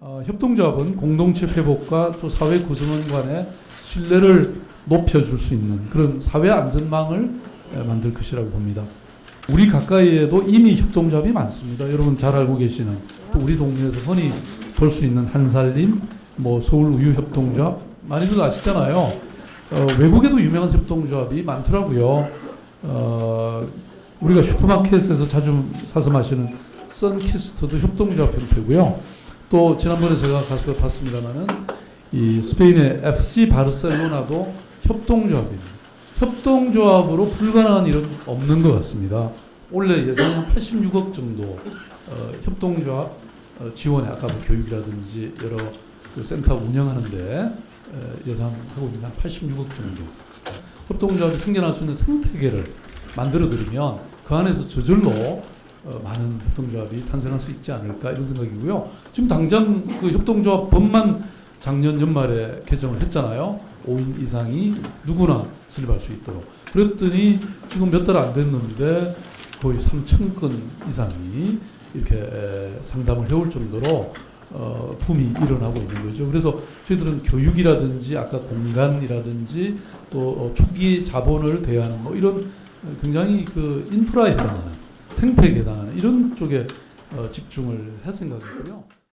어, 협동조합은 공동체 회복과 또 사회 구성원 간의 신뢰를 높여줄 수 있는 그런 사회 안전망을 에, 만들 것이라고 봅니다. 우리 가까이에도 이미 협동조합이 많습니다. 여러분 잘 알고 계시는 또 우리 동네에서 흔히 볼 수 있는 한살림, 뭐 서울 우유 협동조합 많이들 아시잖아요. 어, 외국에도 유명한 협동조합이 많더라고요. 어, 우리가 슈퍼마켓에서 자주 사서 마시는 선키스트도 협동조합 형태고요. 또 지난번에 제가 가서 봤습니다만은 이 스페인의 FC 바르셀로나도 협동조합입니다. 협동조합으로 불가능한 일은 없는 것 같습니다. 원래 예산이 한 86억 정도 어, 협동조합 어, 지원에 아까 뭐 교육이라든지 여러 그 센터 운영하는데 에, 예산하고 있는 한 86억 정도. 협동조합이 생겨날 수 있는 생태계를 만들어드리면 그 안에서 저절로 어, 많은 협동조합이 탄생할 수 있지 않을까 이런 생각이고요. 지금 당장 그 협동조합 법만 작년 연말에 개정을 했잖아요. 5인 이상이 누구나 설립할 수 있도록. 그랬더니 지금 몇 달 안 됐는데 거의 3천 건 이상이 이렇게 에, 상담을 해올 정도로 어, 붐이 일어나고 있는 거죠. 그래서 저희들은 교육이라든지 아까 공간이라든지 또 어, 초기 자본을 대하는 뭐 이런 어, 굉장히 그 인프라에 해당하는 생태계에 해당하는 이런 쪽에 어, 집중을 할 생각이고요.